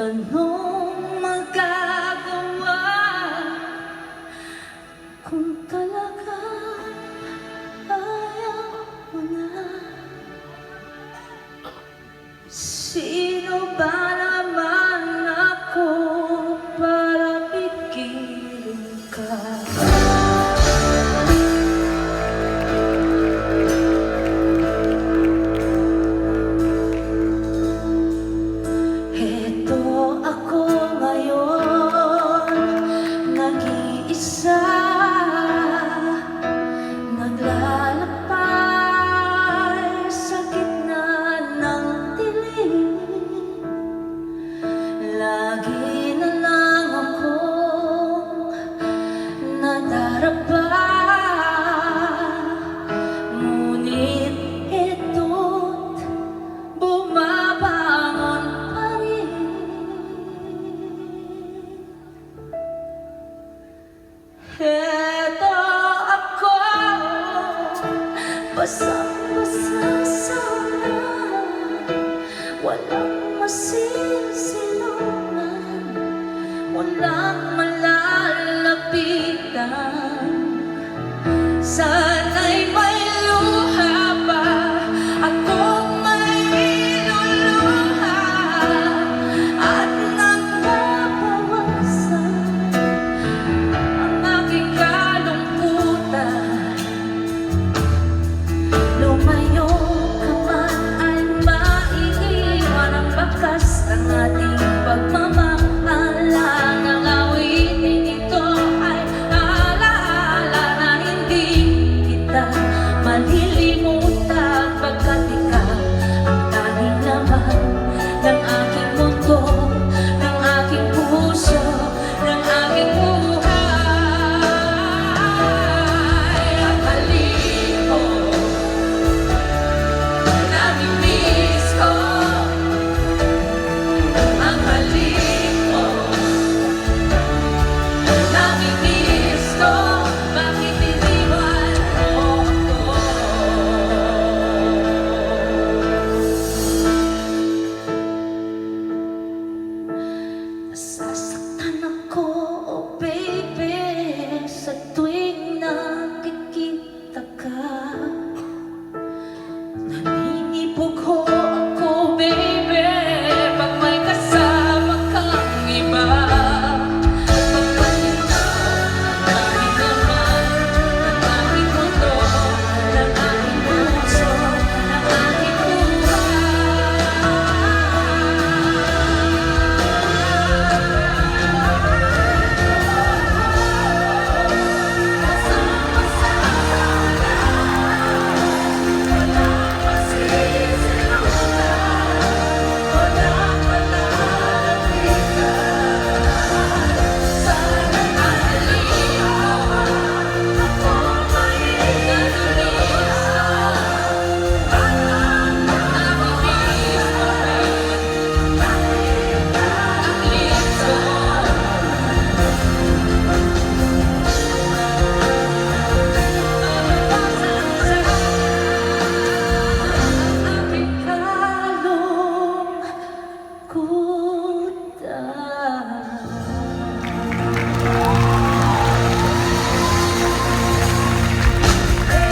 承诺 Pangarap ba? Ngunit ito't bumabangon pa rin. Ako, basang-basa sa ulan Walang masisilungan, walang malang sun.